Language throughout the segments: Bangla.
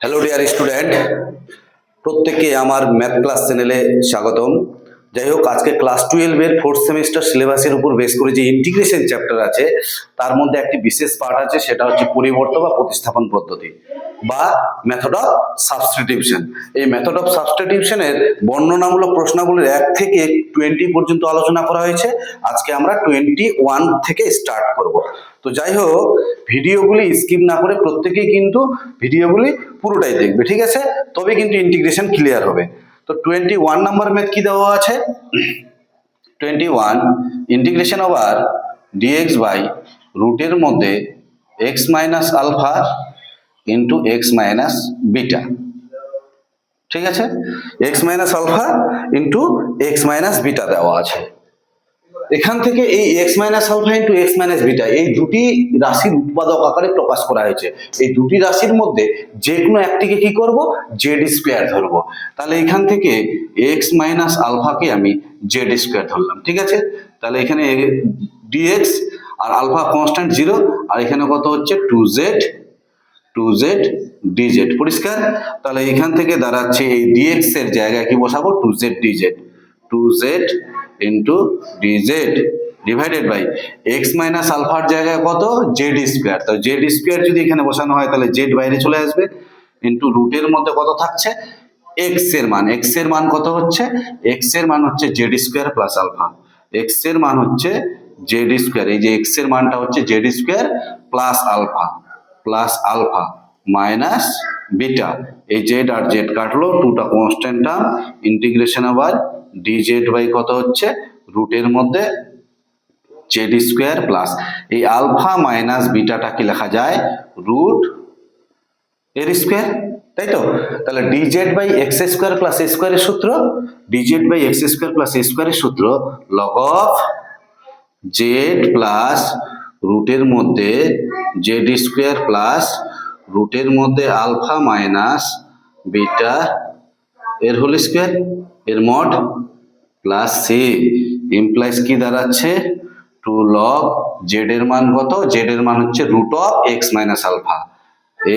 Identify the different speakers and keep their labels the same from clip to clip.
Speaker 1: হ্যালো ডিয়ার স্টুডেন্ট প্রত্যেককে আমার ম্যাথ ক্লাস চ্যানেলে স্বাগতম। যাই হোক, আজকে ক্লাস টুয়েলভের ফোর্থ সেমিস্টার সিলেবাসের উপর বেস করে যে ইন্টিগ্রেশন চ্যাপ্টার আছে, তার মধ্যে একটি বিশেষ পার্ট আছে, সেটা হচ্ছে পরিবর্তন বা প্রতিস্থাপন পদ্ধতি বা মেথড অফ সাবস্টিটিউশন এই মেথড অফ সাবস্টিটিউশনের বর্ণনামূলক প্রশ্নাবলীর এক থেকে টোয়েন্টি পর্যন্ত আলোচনা করা হয়েছে। আজকে আমরা টোয়েন্টি ওয়ান থেকে স্টার্ট করব। তো যাই হোক, ভিডিওগুলি স্কিপ না করে প্রত্যেকেই কিন্তু ভিডিওগুলি পুরোটাই দেখবে, ঠিক আছে? তবে কিন্তু ইন্টিগ্রেশন ক্লিয়ার হবে। তো টোয়েন্টি ওয়ান নাম্বার ম্যাথ কি দেওয়া আছে? Twenty one integration over dx by রুটের মধ্যে x minus alpha into x minus beta ঠিক আছে? X minus alpha into x minus beta দেওয়া আছে। এখান থেকে এই x minus alpha into x minus beta এই দুটি রাশির উৎপাদক আকারে প্রকাশ করা হয়েছে। এই দুটি রাশির মধ্যে যে কোনো একটিকে কি করব? জেড স্কোয়ার ধরবো। তাহলে এখান থেকে এক্স মাইনাস আলফাকে আমি জেড স্কোয়ার ধরলাম, ঠিক আছে? তাহলে এখানে ডিএক্স আর আলফা কনস্ট্যান্ট জিরো আর এখানে কত হচ্ছে? Two z two z dz পরিষ্কার? তাহলে এখান থেকে দাঁড়াচ্ছে এই ডিএক্স এর জায়গায় কি বসাবো? Two z dz two z into dz divided by x minus আলফার জায়গায় কত? জেড স্কোয়ার তো জেড স্কোয়ার যদি এখানে বসানো হয়, তাহলে জেড বাইরে চলে আসবে। ইন্টু রুটের মধ্যে কত থাকছে? এক্সের মান। এক্সের মান কত হচ্ছে? এক্সের মান হচ্ছে জেড স্কোয়ার প্লাস আলফা এক্সের মান হচ্ছে জেড স্কোয়ার এই যে এক্সের মানটা হচ্ছে z square plus alpha plus alpha minus beta এই জেড আর জেড কাটলো টুটা কনস্ট্যান্ট টার্ম ইন্টিগ্রেশন আবার ডি জেড বাই কত হচ্ছে? রুটের মধ্যে জেড স্কোয়ার প্লাস এই আলফা মাইনাস বিটাটা কি লেখা যায়? রুট এর স্কোয়ার তাই তো? তাহলে dz by x square plus a স্কোয়ারের সূত্র dz by x square plus a স্কোয়ারের সূত্র লগ অফ জেড প্লাস রুটের মধ্যে জেড স্কোয়ার প্লাস রুটের মধ্যে আলফা মাইনাস বিটা এর হোল স্কোয়ার এর মড প্লাস সি ইমপ্লাইজ কি দাঁড়াচ্ছে? টু লগ জেড এর মান কত? জেড এর মান হচ্ছে root of x minus alpha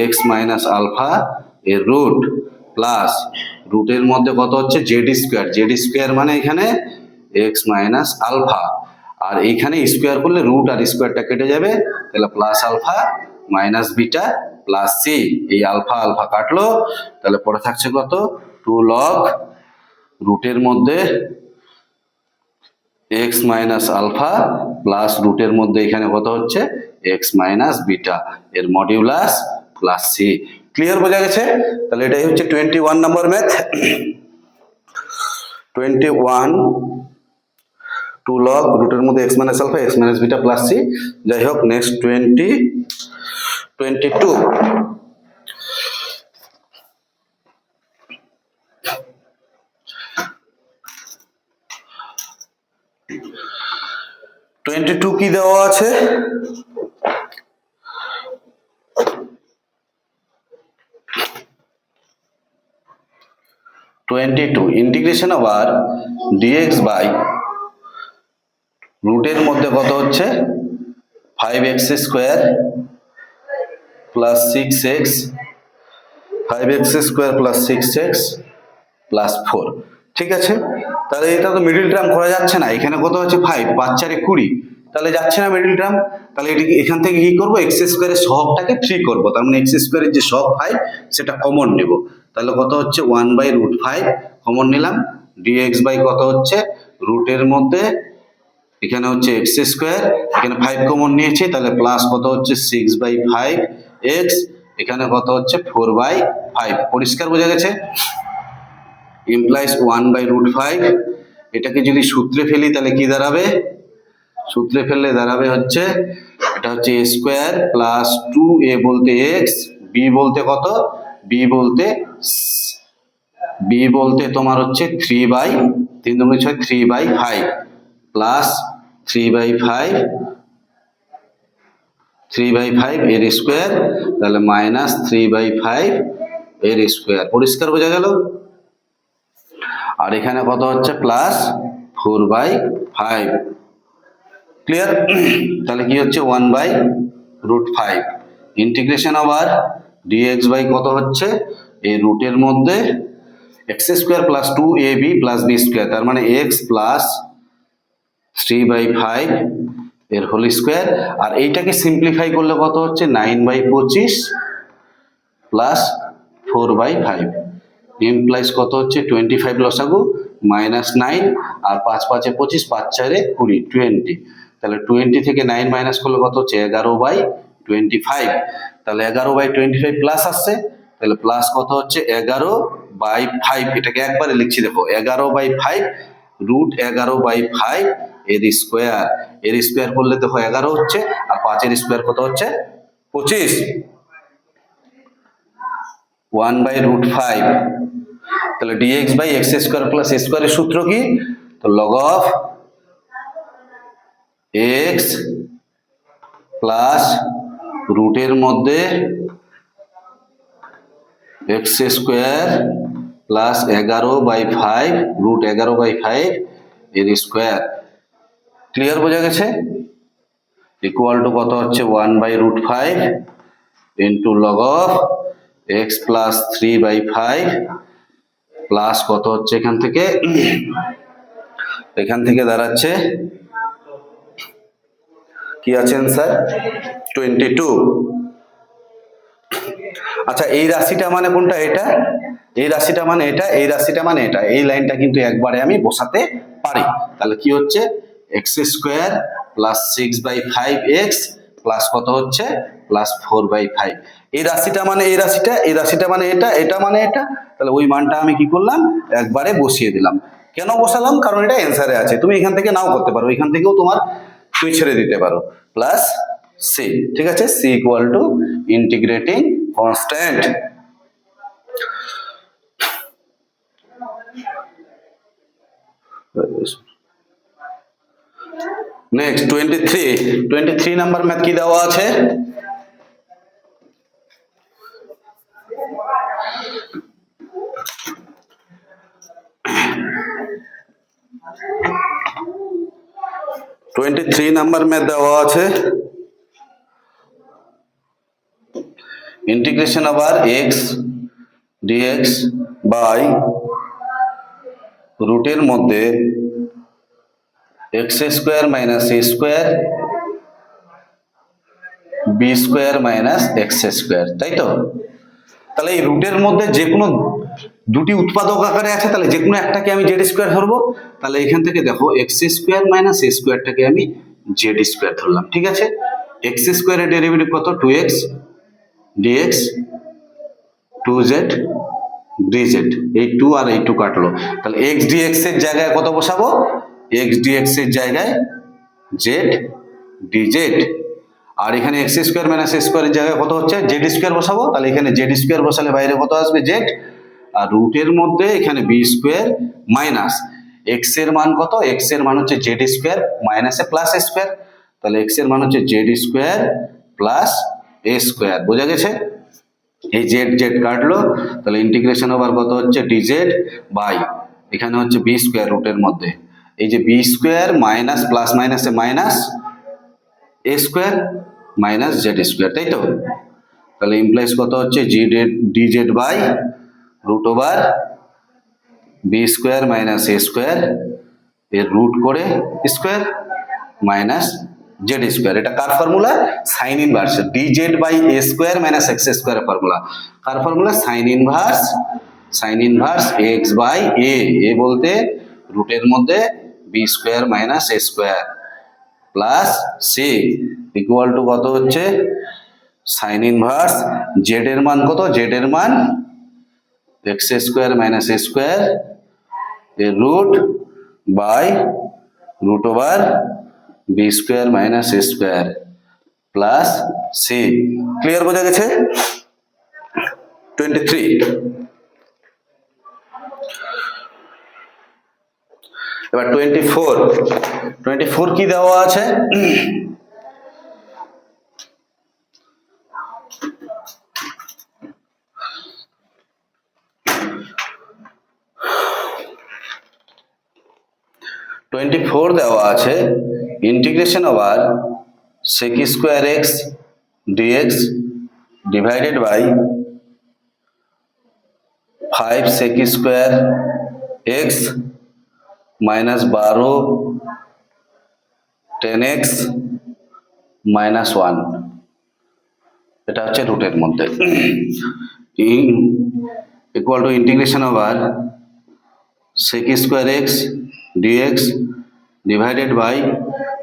Speaker 1: x minus alpha এর রুট প্লাস রুটের মধ্যে কত হচ্ছে? জেড স্কোয়ার জেড স্কোয়ার মানে এখানে এক্স মাইনাস আলফা আর এইখানে স্কোয়ার করলে রুট আর স্কোয়ারটা কেটে যাবে। তাহলে plus alpha minus beta plus c এই আলফা আলফা কাটলো। তাহলে পরে থাকছে কত? টু লগ রুটের মধ্যে এক্স মাইনাস আলফা প্লাস রুটের মধ্যে এখানে কত হচ্ছে? X minus beta. এর মডিউলাস প্লাস সি। ক্লিয়ার বোঝা গেছে? তাহলে এটাই হচ্ছে twenty one number math. Twenty one two log রুটের মধ্যে x minus alpha, x minus beta plus c. যাই হোক, next twenty twenty two. Twenty two কি দেওয়া আছে? টোয়েন্টি টু ইন্টিগ্রেশন আবার ডিএক্স বাই রুটের মধ্যে কত হচ্ছে? Five x square plus six x five x square plus six x plus four ঠিক আছে? তাহলে এটা তো মিডিল টার্ম করা যাচ্ছে না। এখানে কত হচ্ছে ফাইভ পাঁচ, চারে কুড়ি। তাহলে যাচ্ছে না মিডিল টার্ম তাহলে এটিকে এখান থেকে কি করব? এক্স স্কোয়ারের সহগটাকে ফ্রি করব। তার মানে এক্স স্কোয়ারের যে সহগ ফাইভ সেটা কমন নেব। তাহলে কত হচ্ছে? One by root five common নিলাম। ডিএক্স বাই কত হচ্ছে? রুটের মধ্যে এখানে হচ্ছে এক্স স্কোয়ার এখানে ফাইভ কমন নিয়েছি। তাহলে প্লাস কত হচ্ছে? সিক্স বাই ফাইভ এক্স এখানে কত হচ্ছে? ফোর বাই ফাইভ পরিষ্কার বোঝা গেছে? Implies one by root five এটাকে যদি সূত্রে ফেলি, তাহলে কি দাঁড়াবে? সূত্রে ফেললে দাঁড়াবে হচ্ছে, এটা হচ্ছে a square plus two a বলতে এক্স বি বলতে কত? বি বলতে বি বলতে তোমার হচ্ছে থ্রি বাই তিন দুগুণে ছয় three by five plus three by five three by five এর স্কোয়ার তাহলে মাইনাস থ্রি বাই ফাইভ এর স্কোয়ার পরিষ্কার বোঝা গেল? আর এখানে কত হচ্ছে? Plus four by five clear তাহলে কি হচ্ছে? One by root five integration আবার ডিএক্স বাই কত হচ্ছে? এই রুটের মধ্যে x square plus two a b plus b square তার মানে x plus three by five এর হোল স্কোয়ার আর এইটাকে সিম্পলিফাই করলে কত হচ্ছে? নাইন বাই পঁচিশ plus four by five implies কত হচ্ছে? টোয়েন্টি ফাইভ লসাগু মাইনাস নাইন আর পাঁচ পাঁচে পঁচিশ, পাঁচ চারে কুড়ি টোয়েন্টি তাহলে টোয়েন্টি থেকে নাইন মাইনাস করলে কত হচ্ছে? এগারো বাই টোয়েন্টি ফাইভ তাহলে এগারো বাই টোয়েন্টি ফাইভ প্লাস আসছে। তাহলে প্লাস কত হচ্ছে? এগারো বাই ফাইভ এটাকে একবারে লিখছি, দেখো, এগারো বাই ফাইভ রুট এগারো বাই ফাইভ এর স্কোয়ার এর স্কোয়ার করলে দেখো এগারো হচ্ছে, আর পাঁচের স্কোয়ার কত হচ্ছে? পঁচিশ। ওয়ান বাই রুট ফাইভ তাহলে dx by x square plus স্কোয়ারের সূত্র কি? তো লগ অফ এক্স প্লাস রুটের মধ্যে এক্স স্কোয়ার প্লাস এগারো বাই ফাইভ রুট এগারো বাই ফাইভ এর স্কোয়ার ক্লিয়ার বোঝা গেছে? ইকুয়াল টু কত হচ্ছে? One by root five into log of x plus three by five plus কত হচ্ছে এখান থেকে? এখান থেকে দাঁড়াচ্ছে। কি আছেন স্যার টোয়েন্টি টু আচ্ছা এই রাশিটা মানে কোনটা এটা? এই রাশিটা মানে এটা, এই রাশিটা মানে এটা। এই লাইনটা কিন্তু একবারে আমি বসাতে পারি। তাহলে কি হচ্ছে? X square plus six by five x plus কত হচ্ছে? প্লাস ফোর বাই ফাইভ এই রাশিটা মানে এই রাশিটা এই রাশিটা মানে এটা এটা মানে এটা। তাহলে ওই মানটা আমি কি করলাম? একবারে বসিয়ে দিলাম। কেন বসালাম? কারণ এটা অ্যান্সারে আছে। তুমি এখান থেকে নাও করতে পারো। এখান থেকেও তোমার তুই ছেড়ে দিতে পারো। প্লাস সি ঠিক আছে? C equal to integrating constant next twenty three twenty three number math কি দেওয়া আছে? টোয়েন্টি থ্রি নাম্বার ম্যাথ দেওয়া আছে। ইন্টিগ্রেশন আবার এক্স ডিএক্স বাই রুটের মধ্যে x square minus a square b square minus x square তাই তো? তাহলে এই রুটের মধ্যে যে কোনো দুটি উৎপাদক আকারে আছে, তাহলে যে কোনো একটাকে আমি জেড স্কোয়ার ধরবো। তাহলে এখান থেকে দেখো এক্স স্কোয়ার মাইনাস এ স্কোয়ারটাকে আমি জেড স্কোয়ার ধরলাম, ঠিক আছে? এক্স স্কোয়ারের ডেরিভেটিভ কত? Two x dx two z dz এই টু আর এই টু কাটলো। তাহলে এক্স ডিএক্স এর জায়গায় কত বসাবো? এক্স ডিএক্স এর জায়গায় জেড ডিজেড আর এখানে এক্স স্কোয়ার মাইনাস স্কোয়ারের জায়গায় কত হচ্ছে? জেড স্কোয়ার বসাবো। তাহলে এখানে জেড স্কোয়ার বসালে বাইরে কত আসবে? জেড আর রুটের মধ্যে এখানে বি স্কোয়ার মাইনাস এক্সের মান কত? এক্সের মান হচ্ছে জেড স্কোয়ার মাইনাসে প্লাস স্কোয়ার তাহলে এক্সের মান হচ্ছে z square plus a square বোঝা গেছে? এই জেড জেড কাটলো। তাহলে ইন্টিগ্রেশন ওভার কত হচ্ছে? ডিজেড বাই এখানে হচ্ছে বি স্কোয়ার রুটের মধ্যে। এই যে বি স্কোয়ার মাইনাস প্লাস মাইনাসে minus a square minus z square তাই তো? তাহলে ইমপ্লাইজ কত হচ্ছে? জি d z by root over b square minus a square এর রুট করে স্কোয়ার মাইনাস জেড স্কোয়ার এটা কার formula sine inverse d z by a square minus x square formula car formula sine inverse sine inverse x by a a বলতে রুটের মধ্যে b square minus a square plus c equal to কত হচ্ছে? সাইন ইনভার্স জেড এর মান কত? জেড এর মান x square minus a square এর root by root over b square minus a square plus c clear বোঝা গেছে? টোয়েন্টি থ্রি এবার টোয়েন্টি ফোর টোয়েন্টি ফোর কি দেওয়া আছে? টোয়েন্টি ফোর দেওয়া আছে। Integration over sec square x dx divided by five sec square x minus বারো টেন এক্স মাইনাস ওয়ান এটা হচ্ছে রুটের মধ্যে। Equal to integration over sec square x dx divided by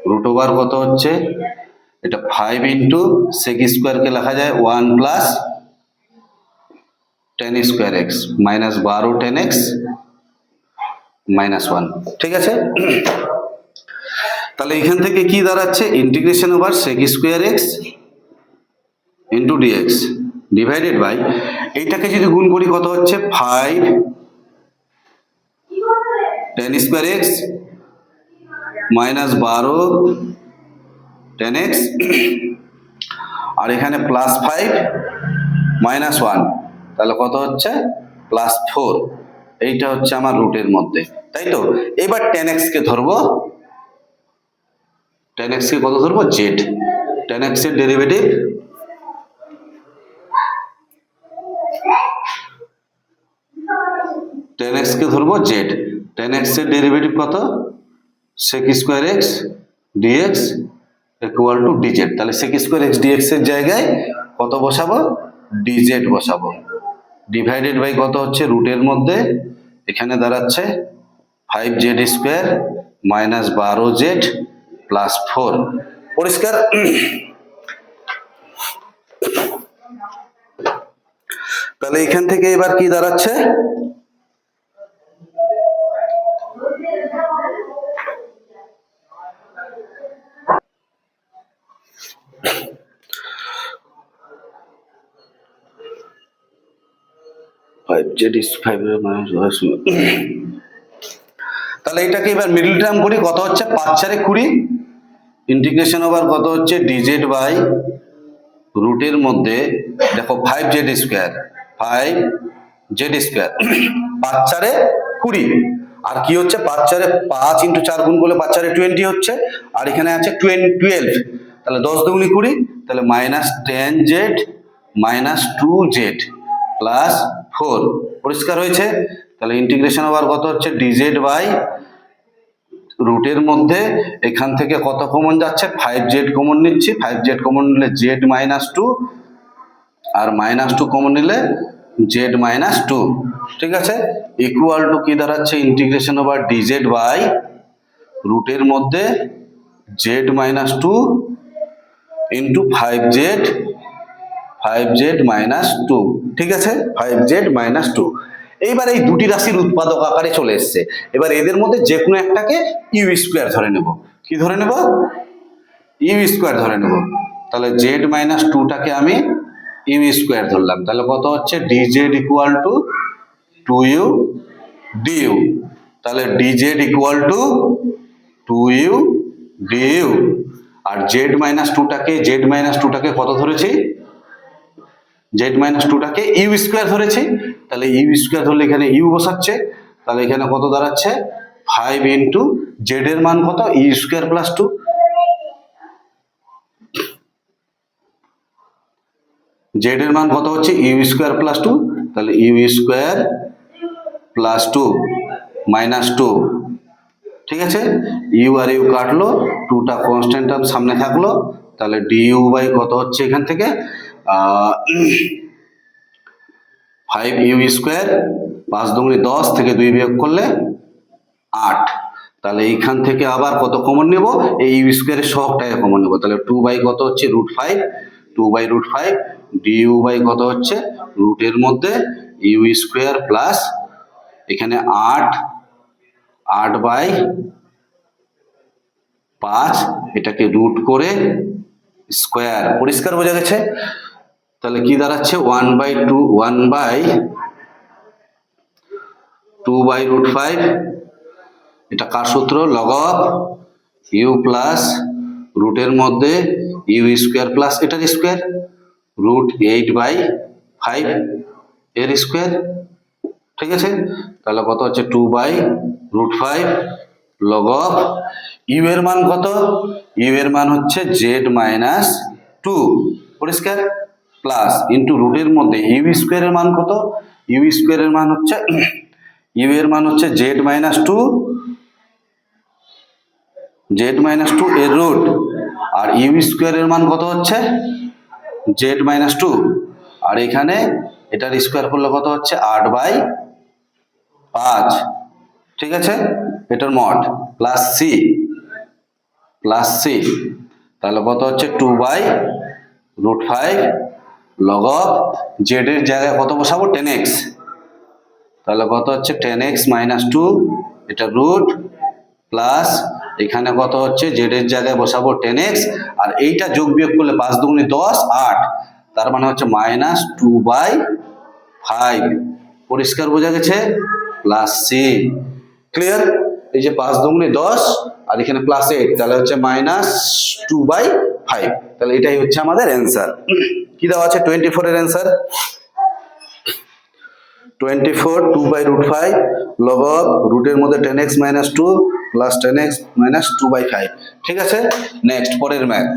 Speaker 1: root over কত হচ্ছে? এটা ফাইভ ইন্টু সেক স্কোয়ারকে লেখা যায় one plus tan square x minus বারো টেন এক্স মাইনাস ওয়ান ঠিক আছে? তাহলে এখান থেকে কি দাঁড়াচ্ছে? Integration over sec square x into dx divided by এইটাকে যদি গুণ করি কত হচ্ছে? Five tan square x minus বারো টেন এক্স আর এখানে প্লাস ফাইভ মাইনাস ওয়ান তাহলে কত হচ্ছে? প্লাস ফোর এইটা হচ্ছে আমার রুটের মধ্যে, তাই তো? এবার টেন এক্সকে ধরবো টেন এক্সকে কত ধরবো? জেড টেন এক্সের ডেরিভেটিভ টেন এক্সকে ধরবো জেড টেন এক্সের ডেরিভেটিভ কত? Sec square x dx equal to dz তাহলে সেক স্কোয়ার এক্স ডিএক্স এর জায়গায় কত বসাবো? ডিজেড বসাবো। ডিভাইডেড বাই কত হচ্ছে? রুটের মধ্যে। এখানে দাঁড়াচ্ছে ফাইভ জেড স্কোয়ার মাইনাস বারো জেড প্লাস ফোর পরিষ্কার? তাহলে এখান থেকে এবার কি দাঁড়াচ্ছে? ফাইভ জেড ইস ফাইভ তাহলে এটাকে এবার মিডল টার্ম করি, কত হচ্ছে? পাঁচ চারে কুড়ি। ইন্টিগ্রেশন ওভার কত হচ্ছে? ডিজেড বাই রুটের মধ্যে, দেখো five z square five z square পাঁচ চারে কুড়ি। আর কি হচ্ছে? পাঁচ চারে পাঁচ ইন্টু চার গুণ করলে পাঁচ চারে টোয়েন্টি হচ্ছে। আর এখানে আছে টোয়েন টুয়েলভ তাহলে দশ দুগুনি কুড়ি, তাহলে minus ten z minus two z plus four পরিষ্কার হয়েছে? তাহলে ইন্টিগ্রেশন ওভার কত হচ্ছে? ডিজেড বাই রুটের মধ্যে এখান থেকে কত কমন যাচ্ছে? ফাইভ জেড কমন নিচ্ছি। ফাইভ জেড কমন নিলে জেড মাইনাস টু আর মাইনাস টু কমন নিলে জেড মাইনাস টু ঠিক আছে? ইকুয়াল টু কি দাঁড়াচ্ছে? ইন্টিগ্রেশন ওভার ডিজেড বাই রুটের মধ্যে z minus two into five z five z minus two ঠিক আছে? ফাইভ জেড মাইনাস টু এইবার এই দুটি রাশির উৎপাদক আকারে চলে এসছে। এবার এদের মধ্যে যে কোনো একটাকে ইউ স্কোয়ার ধরে নেব। কি ধরে নেব? ইউ স্কোয়ার ধরে নেব। তাহলে জেড মাইনাস টুটাকে আমি ইউ স্কোয়ার ধরলাম। তাহলে কত হচ্ছে? D z equal to two u d u তাহলে d z equal to two u d u R z minus টুটাকে জেড মাইনাস টুটাকে কত ধরেছি? জেড মাইনাস টুটাকে ইউ স্কোয়ার ধরেছি, তাহলে ইউ স্কোয়ার ধরলে এখানে ইউ বসাচ্ছে, তাহলে এখানে কত দাঁড়াচ্ছে? ফাইভ ইন্টু জেড এর মান কত? U square plus two z এর মান কত হচ্ছে? ইউ স্কোয়ার প্লাস টু তাহলে u square plus two minus two ঠিক আছে? ইউ আর ইউ কাটলো টুটা কনস্ট্যান্ট সামনে থাকল, তাহলে ডি ইউ বাই কত হচ্ছে এখান থেকে? ফাইভ ইউ স্কোয়ার পাঁচ দুগুনি দশ থেকে দুই বিয়োগ করলে আট। তাহলে এইখান থেকে আবার কত কমন নেব? এই ইউ স্কোয়ারের সহগটাকে কমন নেব। তাহলে টু বাই কত হচ্ছে? Root five two by root five d u by কত হচ্ছে? রুটের মধ্যে ইউ স্কোয়ার প্লাস এখানে আট। আট বাই পাঁচ। এটাকে রুট করে স্কোয়ার পরিষ্কার বোঝা গেছে? তাহলে কি দাঁড়াচ্ছে? One by two one by two by root five এটা কার সূত্র? লগ অফ ইউ প্লাস রুটের মধ্যে ইউ স্কোয়ার প্লাস এটার square root eight by five এর স্কোয়ার ঠিক আছে? তাহলে কত হচ্ছে? Two by root five log of u এর মান কত? ইউ এর মান হচ্ছে জেড মাইনাস টু পরিষ্কার? প্লাস ইন্টু রুটের মধ্যে ইউ স্কোয়ারের মান কত? ইউ স্কোয়ারের মান হচ্ছে ইউ এর মান হচ্ছে z minus two z minus two এর রুট আর ইউ স্কোয়ারের মান কত হচ্ছে? জেড মাইনাস টু আর এখানে এটার স্কোয়ার করলে কত হচ্ছে? আট বাই পাঁচ, ঠিক আছে? এটার mod plus c plus c তাহলে কত হচ্ছে? Two by root five log z এর জায়গায় কত বসাবো? টেন এক্স তাহলে কত হচ্ছে? টেন এক্স মাইনাস টু এটা রুট প্লাস এখানে কত হচ্ছে? জেড এর জায়গায় বসাবো টেন এক্স আর এইটা যোগ বিয়োগ করলে পাঁচ দুগুনি দশ, আট। তার মানে হচ্ছে মাইনাস টু বাই ফাইভ পরিষ্কার বোঝা গেছে? প্লাস সি ক্লিয়ার এই যে পাঁচ দুগুনি দশ, আর এখানে প্লাস এইট তাহলে হচ্ছে মাইনাস টু বাই ফাইভ তাহলে এটাই হচ্ছে আমাদের অ্যান্সার কি দেওয়া আছে? টোয়েন্টি ফোর এর answer twenty four two by root five log রুটের মধ্যে ten x minus two plus ten x minus two by five ঠিক আছে? নেক্সট পরের ম্যাথ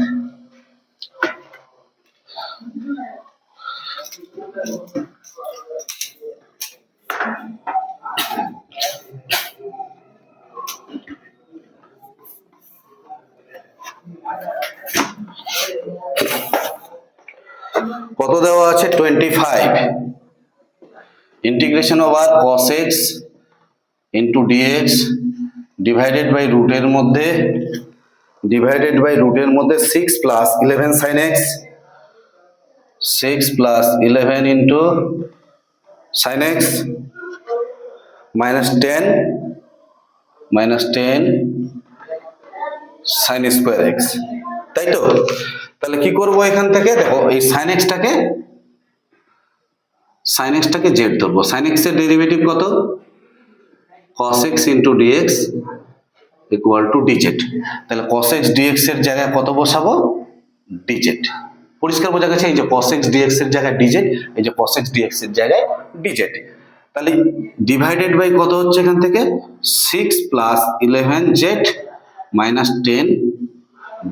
Speaker 1: কত দেওয়া আছে? Twenty five integration over cos x into dx divided by রুটের মধ্যে ডিভাইডেড বাই রুটের মধ্যে six plus eleven sine x six plus eleven into sine x minus ten minus ten sine square x তাই তো? তাহলে কি করব এখান থেকে? দেখো, এই সাইন এক্সটাকে সাইন এক্সটাকে জেড ধরবো। সাইন এক্সের ডেরিভেটিভ কত? cos x into dx equal to dz তাহলে cos x dx এর জায়গায় কত বসাবো? ডিজেড পরিষ্কার বোঝা গেছে এই যে cos x dx এর জায়গায় ডিজেড এই যে cos x dx এর জায়গায় ডিজেড তাহলে ডিভাইডেড বাই কত হচ্ছে এখান থেকে? Six plus eleven z minus ten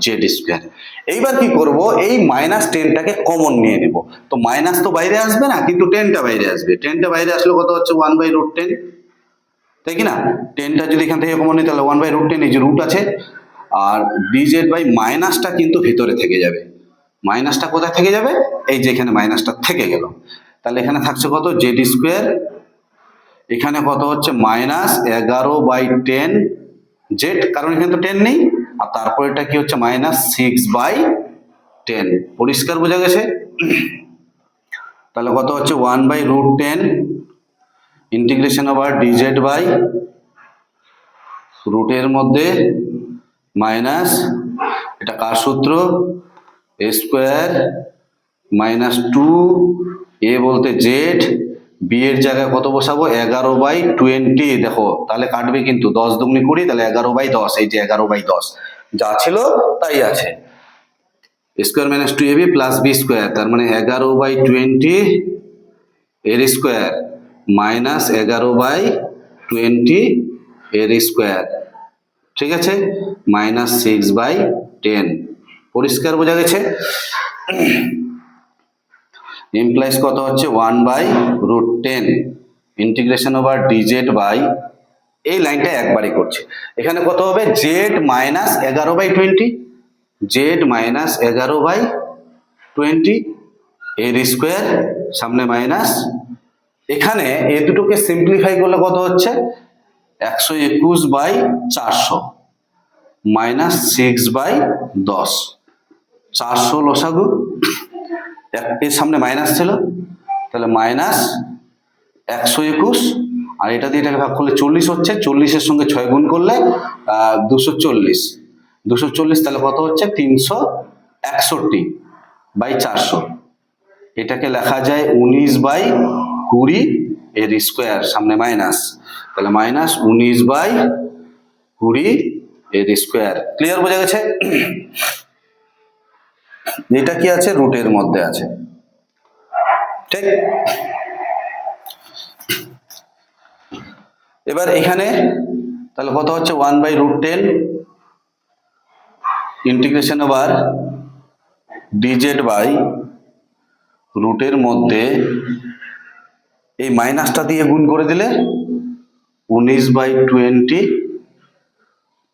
Speaker 1: z square এইবার কি করব? এই মাইনাস টেনটাকে কমন নিয়ে নেব। তো মাইনাস তো বাইরে আসবে না, কিন্তু টেনটা বাইরে আসবে। টেনটা বাইরে আসলে কত হচ্ছে? ওয়ান বাই রুট টেন তাই কি না? টেনটা যদি এখান থেকে কমন নিই, তাহলে ওয়ান বাই রুট টেন এই যে রুট আছে। আর ডিজেড বাই মাইনাসটা কিন্তু ভিতরে থেকে যাবে। মাইনাসটা কোথায় থেকে যাবে? এই যে এখানে মাইনাসটা থেকে গেল। তাহলে এখানে থাকছে কত? জেড স্কোয়ার এখানে কত হচ্ছে? মাইনাস এগারো বাই টেন জেড কারণ এখানে তো টেন নেই। আর তারপর এটা কি হচ্ছে? মাইনাস সিক্স বাই টেন পরিষ্কার বোঝা গেছে? তাহলে কত হচ্ছে? One by root ten integration over dz by রুটের মধ্যে মাইনাস এটা কার সূত্র? A square minus two a বলতে জেড বি এর জায়গায় কত বসাবো? এগারো বাই টোয়েন্টি দেখো, তাহলে কাটবে কিন্তু দশ দুগুনি কুড়ি, তাহলে এগারো বাই দশ। এই যে এগারো বাই দশ। যা ছিল তাই আছে। Square minus two ab plus b square তার মানে এগারো বাই টোয়েন্টি এর স্কোয়ার মাইনাস এগারো বাই টোয়েন্টি এর স্কোয়ার ঠিক আছে? মাইনাস সিক্স বাই টেন পরিষ্কার বোঝা গেছে? ইমপ্লাইজ কত হচ্ছে? One by root ten integration over dz by এই লাইনটা একবারই করছে। এখানে কত হবে? জেড মাইনাস এগারো বাই টোয়েন্টি জেড মাইনাস এগারো বাই টোয়েন্টি এর স্কোয়ার সামনে মাইনাস এখানে এ দুটোকে সিম্পলিফাই করলে কত হচ্ছে? একশো একুশ বাই চারশো। মাইনাস সিক্স বাই দশ। চারশো লসাগু। এর সামনে মাইনাস ছিল। তাহলে মাইনাস একশো একুশ আর এটা দিয়ে এটাকে ভাগ করলে চল্লিশ হচ্ছে, চল্লিশের সঙ্গে ছয় গুণ করলে দুশো চল্লিশ। দুশো চল্লিশ তাহলে কত হচ্ছে? তিনশো একষট্টি বাই চারশো। এটাকে লেখা যায় উনিশ বাই কুড়ি এর স্কোয়ার, সামনে মাইনাস তাহলে মাইনাস উনিশ বাই কুড়ি এর স্কোয়ার। ক্লিয়ার বোঝা গেছে? এটা কি আছে? রুটের মধ্যে আছে। ঠিক? এবার এখানে তাহলে কত হচ্ছে? One by root ten integration over dz by রুটের মধ্যে এই মাইনাসটা দিয়ে গুণ করে দিলে উনিশ বাই টোয়েন্টি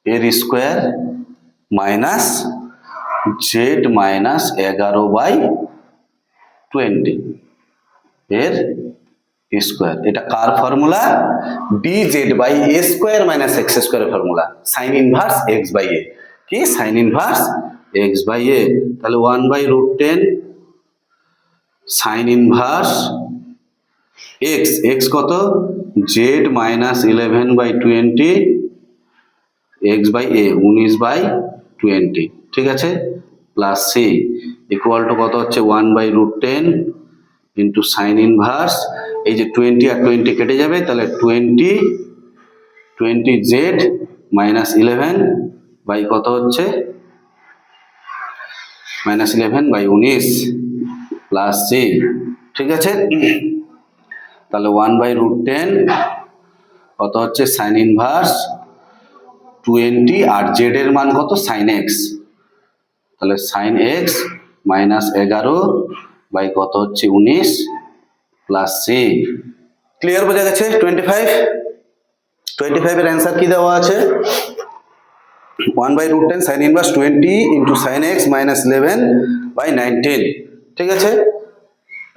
Speaker 1: এর স্কোয়ার মাইনাস জেড মাইনাস এগারো বাই টোয়েন্টি এর স্কোয়ার এটা কার formula d z by a square minus x স্কোয়ারের formula sine inverse x by a কি? Sine inverse x by a তাহলে one by root ten sine inverse x x কত? Z minus eleven by twenty x by a উনিশ বাই টোয়েন্টি ঠিক আছে? প্লাস সি ইকুয়াল টু কত হচ্ছে? One by root ten into sine inverse এই যে টোয়েন্টি আর টোয়েন্টি কেটে যাবে, তাহলে twenty twenty z minus eleven by কত হচ্ছে? মাইনাস ইলেভেন বাই উনিশ প্লাস সি ঠিক আছে? তাহলে ওয়ান বাই রুট টেন কত হচ্ছে? সাইন ইনভার্স টোয়েন্টি আর জেড এর মান কত? সাইন এক্স তাহলে সাইন এক্স মাইনাস এগারো বাই কত হচ্ছে? উনিশ প্লাস সি ক্লিয়ার বোঝা গেছে? টোয়েন্টি ফাইভ টোয়েন্টি ফাইভের অ্যান্সার কী দেওয়া আছে? One by root ten sine inverse twenty into sine x minus eleven by nineteen ঠিক আছে?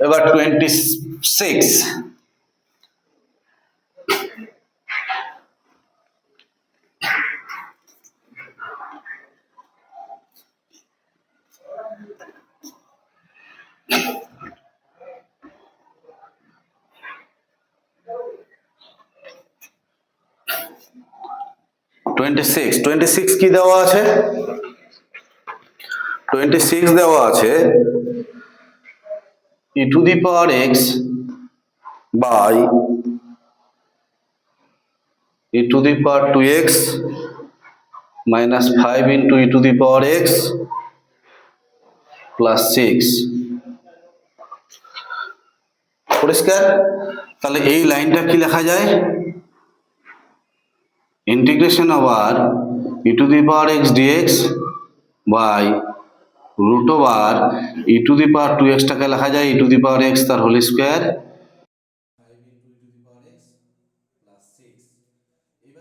Speaker 1: এবার twenty six twenty six twenty six কি দেওয়া আছে? টোয়েন্টি সিক্স দেওয়া আছে e to the power x by e to the power two x minus five into e to the power x plus six পরিষ্কার? তাহলে এই লাইনটা কি লেখা যায়? Integration over e to the power x dx by root over e to the power 2x টাকে লেখা যায় e to the power x তার whole square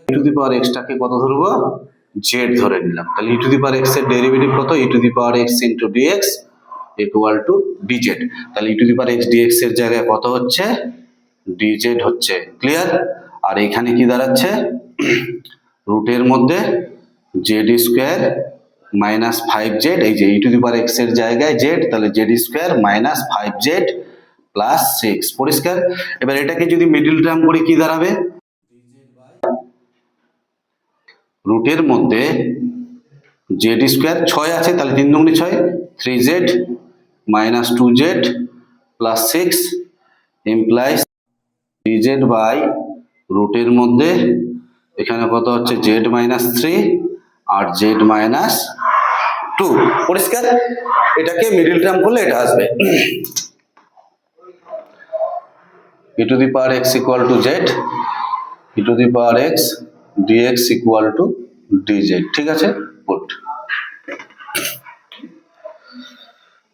Speaker 1: e to the power x টাকে কত ধরবো z ধরে নিলাম তাহলে e to the power x এর ডেরিভেটিভ কত e to the power x into dx equal to dz তাহলে e to the power x dx এর জায়গায় কত হচ্ছে dz হচ্ছে ক্লিয়ার আর এখানে কি দাঁড়াচ্ছে রুটের মধ্যে z square minus five z এই যে ই টু দি পাওয়ার এক্সের জায়গায় জেড তাহলে z square minus five z plus six পরিষ্কার? এবার এটাকে যদি মিডিল টার্ম করি কি দাঁড়াবে? রুটের মধ্যে জেড স্কোয়ার ছয় আছে, তাহলে তিন দুগুণি ছয় three z minus two z plus six implies three z by রুটের মধ্যে এখানে কত হচ্ছে? জেড মাইনাস থ্রি আর জেড মাইনাস টু পরিষ্কার? এটাকে মিডিল টার্ম করলে এটা আসবে। e to the power x equal to z e to the power x dx equal to dz ঠিক আছে? গুড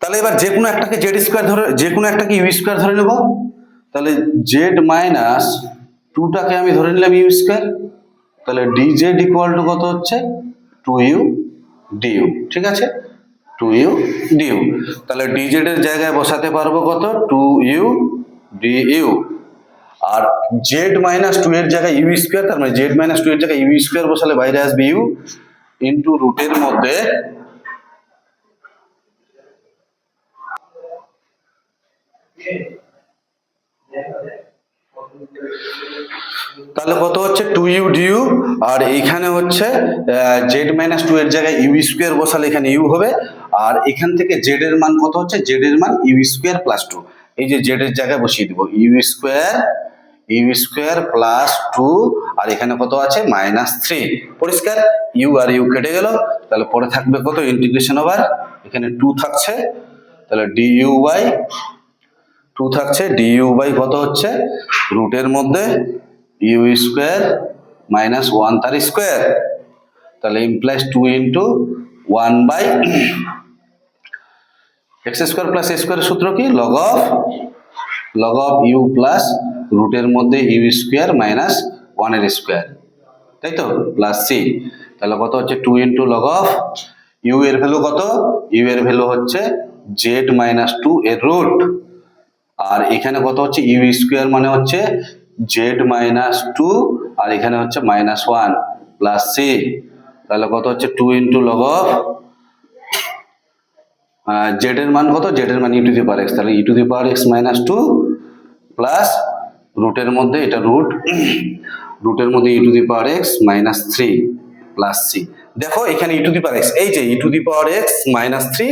Speaker 1: তাহলে এবার যে কোনো একটাকে জেড স্কোয়ার ধরে, যে কোনো একটাকে ইউ স্কোয়ার ধরে নেব। তাহলে জেড মাইনাস টুটাকে আমি ধরে নিলাম ইউ স্কোয়ার তাহলে ডি জেড ইকুয়াল টু কত হচ্ছে? টু ইউ ডিউ ঠিক আছে? টু ইউ ডিউ তাহলে ডি জেড এর জায়গায় বসাতে পারব কত? টু ইউ ডি ইউ আর জেড মাইনাস টু এর জায়গায় ইউ স্কোয়ার তার মানে জেড মাইনাস টু এর জায়গায় ইউ স্কোয়ার বসালে বাইরে আসবে ইউ ইন্টু রুটের মধ্যে তাহলে কত হচ্ছে টু ইউ ডিউ আর এইখানে হচ্ছে জেড মাইনাস টু এর জায়গায় ইউ স্কোয়ার বসালে এখানে ইউ হবে। আর এখান থেকে জেড এর মান কত হচ্ছে? জেড এর মান ইউ স্কোয়ার প্লাস টু এই যে জেড এর জায়গায় বসিয়ে দিব u square u square plus two আর এখানে কত আছে? মাইনাস থ্রি পরিষ্কার? ইউ আর ইউ কেটে গেল। তাহলে পরে থাকবে কত? ইন্টিগ্রেশন ওভার এখানে টু থাকছে। তাহলে ডি ইউ বাই টু থাকছে ডি ইউ বাই কত হচ্ছে? রুটের মধ্যে ইউ স্কোয়ার মাইনাস ওয়ান তার স্কোয়ার তাহলে implies two into one by x square plus a স্কোয়ারের সূত্র কি? Log of log of u plus রুটের মধ্যে ইউ স্কোয়ার মাইনাস ওয়ানের স্কোয়ার তাই তো? প্লাস সি তাহলে কত হচ্ছে? Two into log of u এর ভ্যালু কত? ইউ এর ভ্যালু হচ্ছে জেড মাইনাস টু এর রুট আর এখানে কত হচ্ছে? ইউ স্কোয়ার মানে হচ্ছে জেড মাইনাস টু আর এখানে হচ্ছে মাইনাস ওয়ান প্লাস সি তাহলে কত হচ্ছে? Two into log of z এর মান কত? জেড এর মান ই টু দি পাওয়ার এক্স তাহলে e to the power x minus two plus রুটের মধ্যে এটা রুট রুটের মধ্যে e to the power x minus three plus c দেখো এখানে e to the power x এই যে e to the power x minus three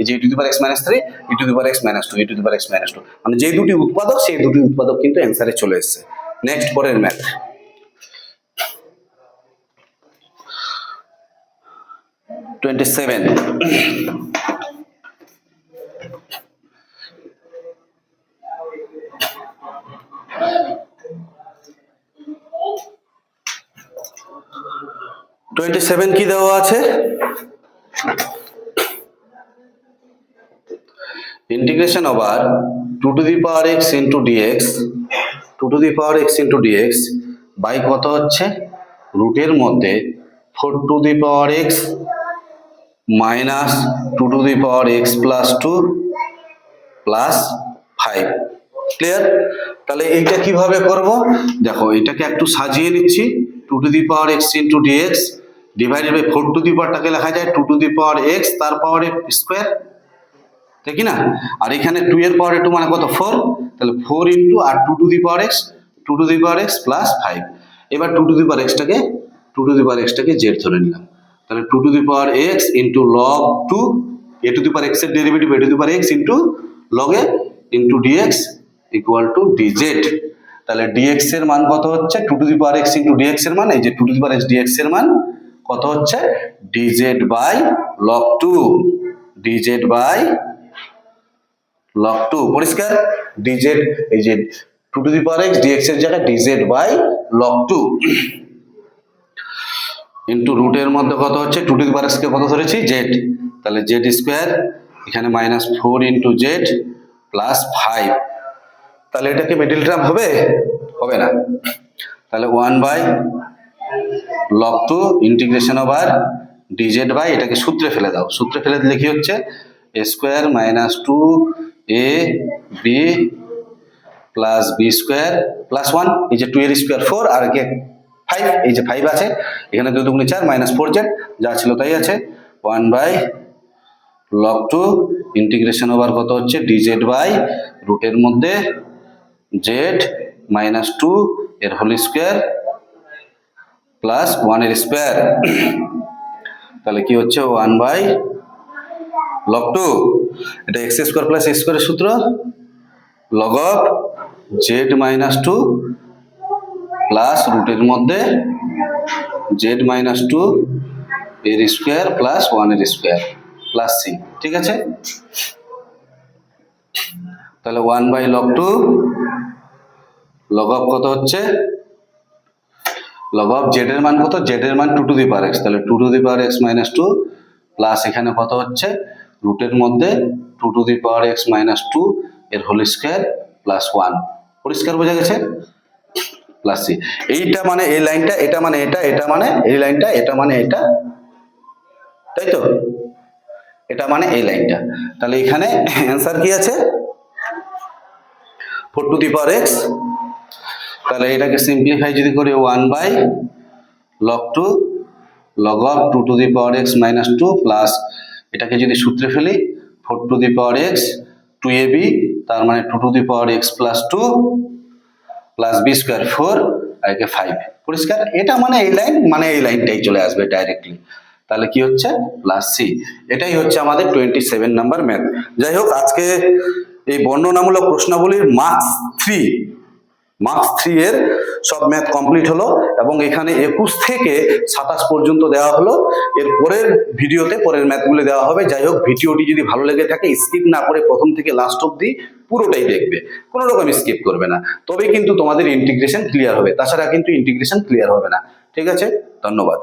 Speaker 1: এই যে e to the power x minus three e to the power x minus two e to the power x minus two মানে যে দুটি উৎপাদক সেই দুটি উৎপাদক কিন্তু অ্যান্সারে চলে এসেছে। নেক্সট পরের math twenty seven twenty seven কি দেওয়া আছে? Integration over two to the power x dx two to the power x into dx by কত হচ্ছে? রুটের মধ্যে four to the power x minus two to the power x plus two plus five clear তাহলে এইটা কীভাবে করব? দেখো, এটাকে একটু সাজিয়ে নিচ্ছি। Two to the power x into dx divided by four to the পাওয়ারটাকে লেখা যায় two to the power x তার পাওয়ার স্কোয়ার তাই কি না? আর এখানে টু এর পাওয়ার টু মানে কত? ফোর তাহলে four into R two to the power x two to the power x plus five এবার টু টু দি পাওয়ার এক্সটাকে টু টু দি পাওয়ার এক্সটাকে জেড ধরে নিলাম। তাহলে two to the power x into log two a to the power এক্সের derivative a to the power x into log a into dx equal to dz তাহলে ডিএক্স এর মান কত হচ্ছে? Two to the power x into dx এর মান, এই যে two to the power x dx এর মান কত হচ্ছে? Dz by log two dz by log two পরিষ্কার? ডিজেড এই যে two to the power x dx এর জায়গায় dz by log two into রুটের মধ্যে কত হচ্ছে? Two to the power x কে কত ধরেছি? জেড তাহলে জেড স্কোয়ার এখানে minus four into z plus five তাহলে এটা কি মিডিল টার্ম হবে? হবে না। তাহলে one by log two integration over dz by এটাকে সূত্রে ফেলে দাও। সূত্রে ফেলে দিলে কি হচ্ছে? Square minus two a b plus b square plus one এই যে টু এর স্কোয়ার ফোর আর কে ফাইভ এই যে ফাইভ আছে, এখানে দুই দুগুণে চার মাইনাস ফোর জেড যা ছিল তাই আছে। One by log two integration over কত হচ্ছে? ডিজেড বাই রুটের মধ্যে জেড মাইনাস টু এর হোল স্কোয়ার প্লাস ওয়ানের স্কোয়ার তাহলে কি হচ্ছে? ওয়ান বাই লগ টু এটা এক্স স্কোয়ার প্লাস এক্স স্কোয়ারের সূত্র। Log of z minus two plus রুটের মধ্যে জেড মাইনাস টু এর স্কোয়ার প্লাস ওয়ানের স্কোয়ার প্লাস সি ঠিক আছে? তাহলে one by log two log of কত হচ্ছে? লগ অফ জেড এর মান কত? জেড এর মান two to the power x তাহলে two to the power x minus two plus এখানে কত হচ্ছে? রুটের মধ্যে two to the power x minus two এর হোল স্কোয়ার প্লাস ওয়ান পরিষ্কার বোঝা গেছে? প্লাস সি এইটা মানে এই লাইনটা, এটা মানে এটা এটা মানে এই লাইনটা, এটা মানে এটা। তাই তো? এটা মানে এই লাইনটা। তাহলে এখানে অ্যান্সার কি আছে? Four to the power x তাহলে এটাকে সিম্পলিফাই যদি করি one by log two log of two to the power x minus two plus এটাকে যদি সূত্রে ফেলি four to the power x two a b তার মানে two to the power x plus two plus b square four আর একে ফাইভ পরিষ্কার? এটা মানে এই লাইন মানে এই লাইনটাই চলে আসবে ডাইরেক্টলি তাহলে কি হচ্ছে? প্লাস সি এটাই হচ্ছে আমাদের টোয়েন্টি সেভেন নাম্বার ম্যাথ যাই হোক, আজকে এই বর্ণনামূলক প্রশ্নাবলীর মার্কস থ্রি মার্কস থ্রি এর সব ম্যাথ কমপ্লিট হলো এবং এখানে একুশ থেকে সাতাশ পর্যন্ত দেওয়া হলো। এর পরের ভিডিওতে পরের ম্যাথগুলো দেওয়া হবে। যাই হোক, ভিডিওটি যদি ভালো লেগে থাকে স্কিপ না করে প্রথম থেকে লাস্ট অবধি পুরোটাই দেখবে। কোনো রকম স্কিপ করবে না। তবে কিন্তু তোমাদের ইন্টিগ্রেশন ক্লিয়ার হবে। তাছাড়া কিন্তু ইন্টিগ্রেশন ক্লিয়ার হবে না। ঠিক আছে? ধন্যবাদ.